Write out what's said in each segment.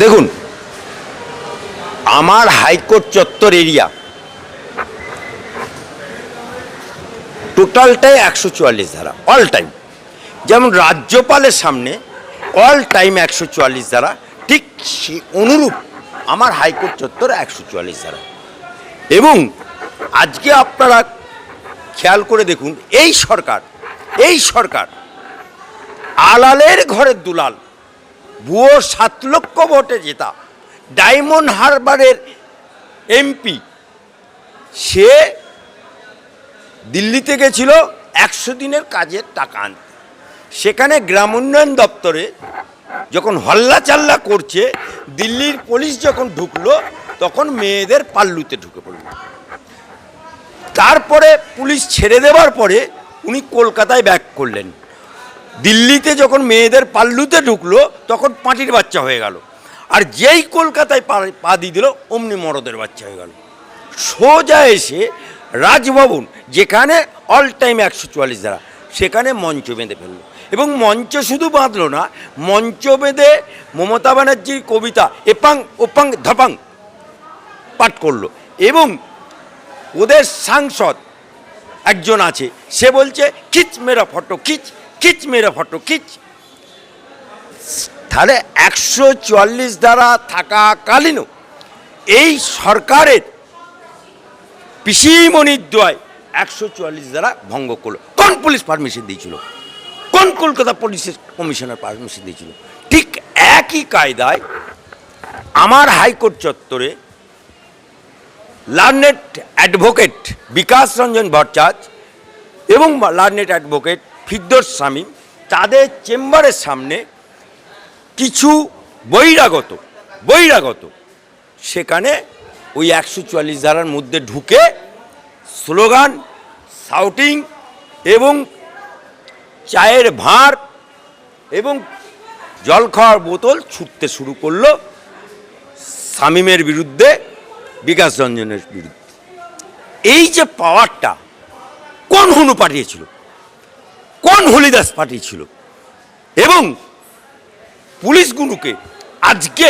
দেখুন, আমার হাইকোর্ট চত্বর এরিয়া টোটালটাই একশো চুয়াল্লিশ ধারা অল টাইম যেমন রাজ্যপালের সামনে অল টাইম একশো চুয়াল্লিশ ধারা, ঠিক সে অনুরূপ আমার হাইকোর্ট চত্বর একশো চুয়াল্লিশ ধারা। এবং আজকে আপনারা খেয়াল করে দেখুন, এই সরকার এই সরকার, আলালের ঘরের দুলাল ভুয়ো সাত লক্ষ ভোটে জেতা। ডায়মন্ড হারবারের এমপি, সে দিল্লিতে গেছিল, একশো দিনের কাজের টাকা আনতে। সেখানে গ্রাম উন্নয়ন দপ্তরে যখন হল্লা চাল্লা করছে, দিল্লির পুলিশ যখন ঢুকলো, তখন মেয়েদের পাল্লুতে ঢুকে পড়ল। তারপরে পুলিশ ছেড়ে দেওয়ার পরে উনি কলকাতায় ব্যাক করলেন। দিল্লিতে যখন মেয়েদের পাল্লুতে ঢুকলো, তখন পাঁটির বাচ্চা হয়ে গেল। আর যেই কলকাতায় পা দিয়ে দিল, অমনি মরদের বাচ্চা হয়ে গেল। সোজা এসে রাজভবন, যেখানে অল টাইম একশো চুয়াল্লিশ ধারা, সেখানে মঞ্চ বেঁধে ফেলল। এবং মঞ্চ শুধু বাঁধলো না, মঞ্চ বেঁধে মমতা ব্যানার্জির কবিতা, এপাং, ওপাং, ধপাং পাঠ করল। এবং ওদের সাংসদ একজন আছে, সে বলছে, খিচ মেরা ফটো, খিচ। খিচ মেরা ফটো কিচ তাহলে একশো চুয়াল্লিশ দ্বারা থাকাকালীনও এই সরকারের পিসিমণির দোয়ায় একশো চুয়াল্লিশ দ্বারা ভঙ্গ করল। কোন পুলিশ পারমিশন দিয়েছিল? কোন কলকাতা পুলিশের কমিশনার পারমিশন দিয়েছিল? ঠিক একই কায়দায় আমার হাইকোর্ট চত্বরে লার্নেট অ্যাডভোকেট বিকাশ রঞ্জন ভট্টাচার্য এবং লার্নেট অ্যাডভোকেট ফিরদোস শামীম তাদের চেম্বারের সামনে কিছু বহিরাগত বহিরাগত। সেখানে ওই একশো চুয়াল্লিশ ধারার মধ্যে ঢুকে স্লোগান শাউটিং এবং চায়ের ভাঁড় এবং জল খাওয়ার বোতল ছুটতে শুরু করল শামীমের বিরুদ্ধে, বিকাশ রঞ্জনের বিরুদ্ধে। এই যে পাওয়ারটা কোন হনু পাঠিয়েছিল? কোন হলিদাস পাঠিয়েছিল এবং পুলিশগুলোকে আজকে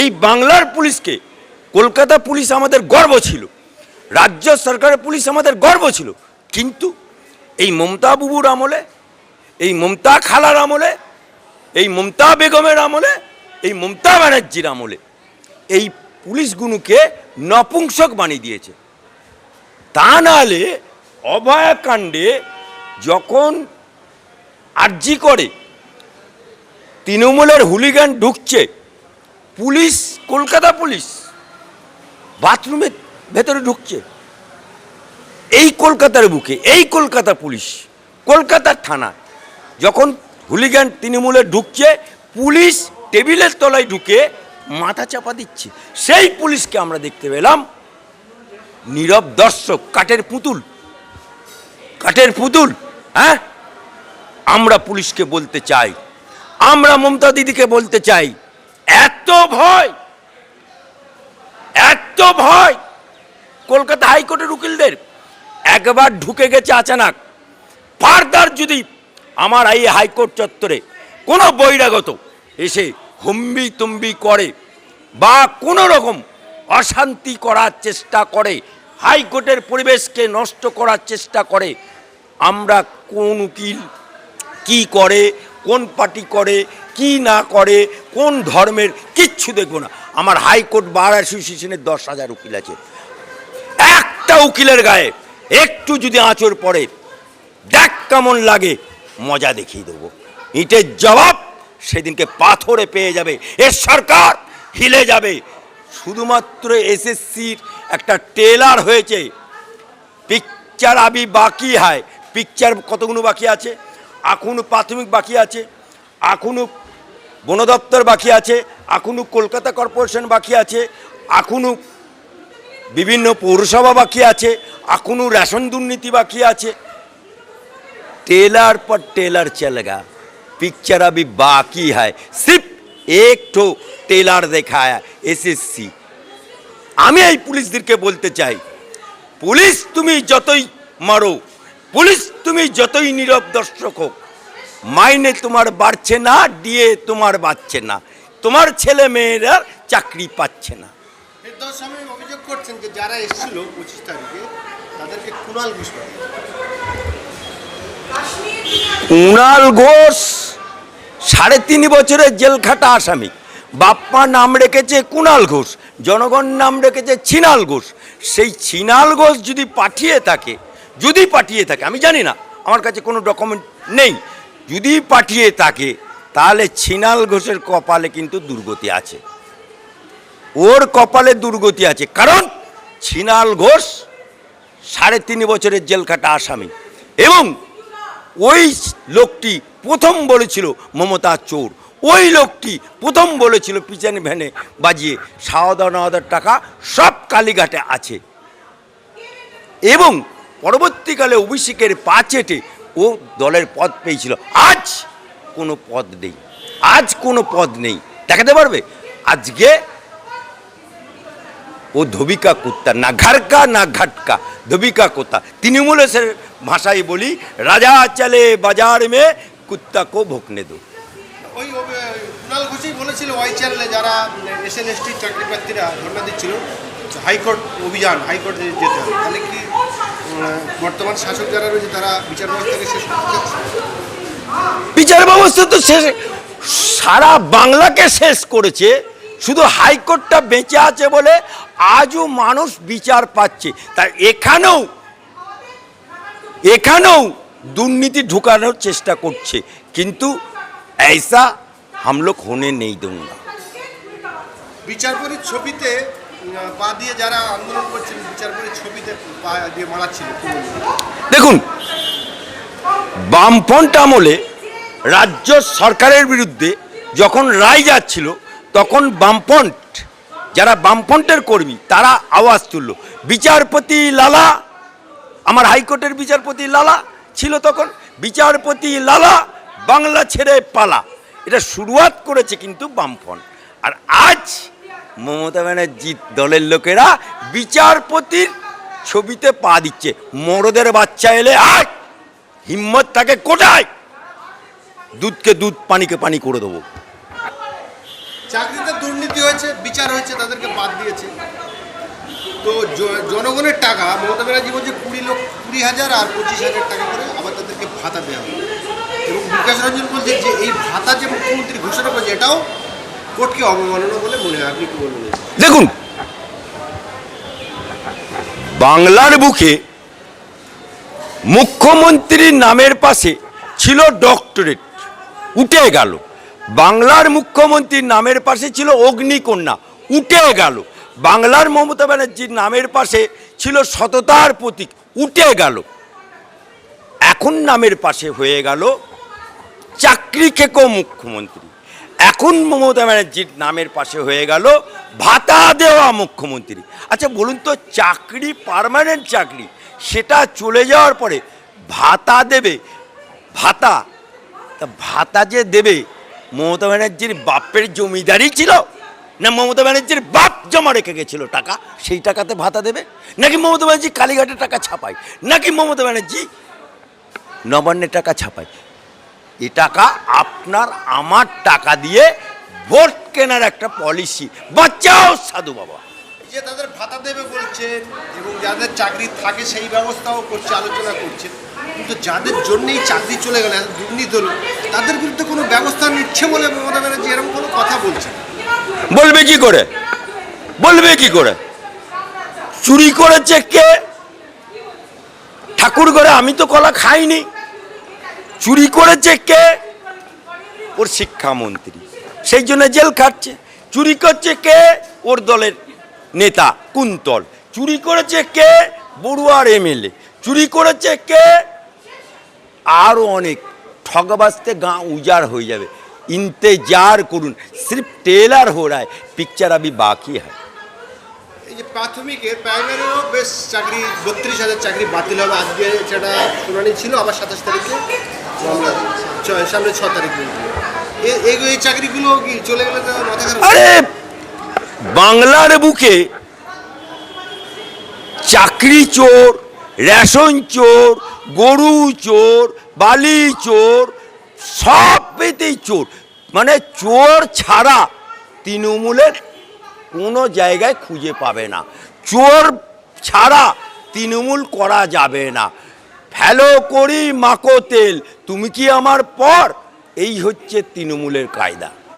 এই বাংলার পুলিশকে, কলকাতা পুলিশ আমাদের গর্ব ছিল, রাজ্য সরকারের পুলিশ আমাদের গর্ব ছিল, কিন্তু এই মমতা বুবুর আমলে, এই মমতা খালার আমলে, এই মমতা বেগমের আমলে, এই মমতা ব্যানার্জির আমলে এই পুলিশগুলোকে নপুংসক বানিয়ে দিয়েছে। তা নাহলে অভয়াকাণ্ডে যখন আর্জি করে। তৃণমূলের হুলিগান ঢুকছে। পুলিশ, কলকাতা পুলিশ বাথরুমের ভেতরে ঢুকছে। এই কলকাতার বুকে, এই কলকাতা পুলিশ কলকাতার থানা, যখন হুলিগান তৃণমূলে ঢুকছে, পুলিশ টেবিলের তলায় ঢুকে মাথা চাপা দিচ্ছে। সেই পুলিশকে আমরা দেখতে পেলাম। নীরব দর্শক, কাঠের পুতুল। কাঠের পুতুল হ্যাঁ? আমরা পুলিশকে বলতে চাই, আমরা মমতা দিদিকে বলতে চাই, এত ভয় এত ভয়, কলকাতা হাইকোর্টের উকিলদের, একবার ঢুকে গেছে আচানাক। ফার্দার যদি আমার এই হাইকোর্ট চত্বরে কোনো বহিরাগত এসে হুম্বি তুম্বি করে বা কোনো রকম অশান্তি করার চেষ্টা করে, হাইকোর্টের পরিবেশকে নষ্ট করার চেষ্টা করে, আমরা কোন উকিল কি করে, কোন পার্টি করে, কি না করে, কোন ধর্মের কিচ্ছু দেখব না। আমার হাইকোর্ট বার অ্যাসোসিয়েশনের দশ হাজার উকিল আছে। একটা উকিলের গায়ে একটু যদি আঁচড় পড়ে, দেখ কেমন লাগে, মজা দেখিয়ে দেবো। ইটের জবাব সেদিনকে পাথরে পেয়ে যাবে। এ সরকার হিলে যাবে। শুধুমাত্র এসএসসির একটা টেলার হয়েছে। পিকচার আবি বাকি হয়। পিকচার কতগুলো বাকি আছে? এখনো প্রাথমিক বাকি আছে এখনো বন দপ্তর বাকি আছে এখনো কলকাতা কর্পোরেশন বাকি আছে এখনো বিভিন্ন পৌরসভা বাকি আছে এখনো রেশন দুর্নীতি বাকি আছে टेलर पर टेलर चलेगा पिक्चर अभी बाकी है सिर्फ एक ठो टेलर দেখায় এসএসসি আমি এই পুলিশদেরকে বলতে চাই পুলিশ তুমি যতই মারো পুলিশ তুমি যতই নীরব দর্শক হোক মাইনে তোমার বাড়ছে না ডিএ তোমার বাড়ছে না। তোমার ছেলে মেয়েরা চাকরি পাচ্ছে না। ফেরদৌস অভিযোগ করছেন যে যারা এসেছিল পঁচিশ তারিখে তাদেরকে কুণাল ঘুষ কুণাল ঘোষ সাড়ে তিন বছরের জেল খাটা আসামি বাপ্পা নাম রেখেছে কুণাল ঘোষ জনগণ নাম রেখেছে ছিনাল ঘোষ। সেই ছিনাল ঘোষ যদি পাঠিয়ে থাকে যদি পাঠিয়ে থাকে, আমি জানি না, আমার কাছে কোনো ডকুমেন্ট নেই, যদি পাঠিয়ে থাকে, তাহলে ছিনাল ঘোষের কপালে কিন্তু দুর্গতি আছে। ওর কপালে দুর্গতি আছে, কারণ ছিনাল ঘোষ সাড়ে তিন বছরের জেল খাটা আসামি এবং ওই লোকটি প্রথম বলেছিল মমতা চোর। ওই লোকটি প্রথম বলেছিল পিছনে ভ্যানে বাজিয়ে সাওদা নওয়াদার টাকা, সব কালীঘাটে আছে। এবং পরবর্তীকালে অভিষেকের পা চেটে ও দলের পদ পেয়েছিল। আজ কোনো পদ নেই। আজ কোনো পদ নেই। দেখাতে পারবে? আজকে ও ধবিকা কুত্তা, না ঘাড়কা, না ঘাটকা, ধবিকা কুত্তা তৃণমূলের ভাষায় বলি, রাজা চলে বাজার মে কুত্তা কো ভোকনে দো। ওই ঘোষই বলেছিল ওয়াই চ্যানেলে যারা এস এন এসটির চাকরি প্রার্থীরা ধর্ণা দিচ্ছিল হাইকোর্ট অভিযান হাইকোর্টে যেতে হবে তাহলে কি উম, বর্তমান শাসক যারা রয়েছে তারা বিচার ব্যবস্থাকে শেষ করতে চাচ্ছে? বিচার ব্যবস্থা তো শেষ সারা বাংলাকে শেষ করেছে শুধু হাইকোর্টটা বেঁচে আছে বলে আজও মানুষ বিচার পাচ্ছে তা এখানেও এখানেও দুর্নীতি ঢুকানোর চেষ্টা করছে কিন্তু ऐसा हम लोग होने नहीं दूंगा বিচারপতির ছবিতে উম, দেখুন, বামফ্রন্ট আমলে রাজ্য সরকারের বিরুদ্ধে যখন রায় যাচ্ছিল, তখন বামফ্রন্ট, যারা বামফ্রন্টের কর্মী, তারা আওয়াজ তুলল। বিচারপতি লালা, আমার হাইকোর্টের বিচারপতি লালা ছিল তখন। বিচারপতি লালা বাংলা ছেড়ে পালা। এটা শুরুয়াত করেছে কিন্তু বামফ্রন্ট। আর আজ মমতা ব্যানার্জির দলের লোকেরা বিচারপতির ছবিতে পা দিচ্ছে। মরদের বাচ্চা এলে আয়! হিম্মত তাকে কোটায় দুধকে দুধ, পানিকে পানি করে দেবো। চাকরিতে দুর্নীতি হয়েছে, বিচার হয়েছে, তাদেরকে বাদ দিয়েছে। তো জনগণের টাকা, মমতা ব্যানার্জি বলছে কুড়ি লক্ষ, কুড়ি হাজার আর পঁচিশ হাজার টাকা করে আবার তাদেরকে ভাতা দেওয়া হবে। এবং বিকাশ রঞ্জন বলছে যে এই ভাতা যে মুখ্যমন্ত্রী ঘোষণা করেছে, এটাও কোর্টকে অবমাননা বলে মনে হয়, আপনি কি বলবেন? দেখুন, বাংলার বুকে মুখ্যমন্ত্রীর নামের পাশে ছিল ডক্টরেট, উঠে গেল। বাংলার মুখ্যমন্ত্রীর নামের পাশে ছিল অগ্নিকন্যা, উঠে গেল। বাংলার মমতা ব্যানার্জির নামের পাশে ছিল সততার প্রতীক, উঠে গেল। এখন নামের পাশে হয়ে গেল চাকরি খেকো মুখ্যমন্ত্রী। এখন মমতা ব্যানার্জির নামের পাশে হয়ে গেল ভাতা দেওয়া মুখ্যমন্ত্রী। আচ্ছা বলুন তো, চাকরি পার্মানেন্ট চাকরি, সেটা চলে যাওয়ার পরে ভাতা দেবে? ভাতা? তা ভাতা যে দেবে, মমতা ব্যানার্জির বাপের জমিদারি ছিল না মমতা ব্যানার্জির বাপ জমা রেখে গেছিল টাকা, সেই টাকাতে ভাতা দেবে? নাকি মমতা ব্যানার্জি কালীঘাটে টাকা ছাপায়? নাকি মমতা ব্যানার্জি নবান্নের টাকা ছাপায়? এ টাকা আপনার আমার টাকা দিয়ে ভোট কেনার একটা পলিসি। বাঁচাও সাধু বাবা। যে তাদের ভাতা দেবে বলছেন এবং যাদের চাকরি থাকে সেই ব্যবস্থাও করছে আলোচনা করছে। কিন্তু যাদের জন্যই চাকরি চলে গেল দুর্নীতি হলো তাদের বিরুদ্ধে কোনো ব্যবস্থা নিচ্ছে বলে মমতা ব্যানার্জি এরকম কোনো কথা বলছে বলবে কি করে? বলবে কি করে? চুরি করেছে কে? ঠাকুর ঘরে আমি তো কলা খাইনি। চুরি করেছে কে? ওর শিক্ষামন্ত্রী। সেই জন্য জেল খাটছে। চুরি করছে কে? ওর দলের নেতা, কুন্তল। চুরি করেছে কে? বড়ুয়ার এমএলএ। চুরি করেছে কে? আরও অনেক। ঠগবাজতে গাঁ উজাড় হয়ে যাবে। ইন্তেজার করুন। সির্ফ টেলার হো রা পিকচার আবি বাকি হয় এই যে প্রাথমিকের বেশ চাকরি, বত্রিশ হাজার চাকরি বাতিল হবে। আজকে সেটা শুনানি ছিল, আবার সাতাশ তারিখে। বাংলার বুকে চাকরি চোর, রেশন চোর, গরু চোর, বালি চোর, সব পেতেই চোর। মানে চোর ছাড়া তৃণমূলের কোনো জায়গায় খুঁজে পাবে না। চোর ছাড়া তৃণমূল করা যাবে না। ফেলো করি মাকো তেল। তুমি কি আমার পর? এই হচ্ছে তৃণমূলের কায়দা।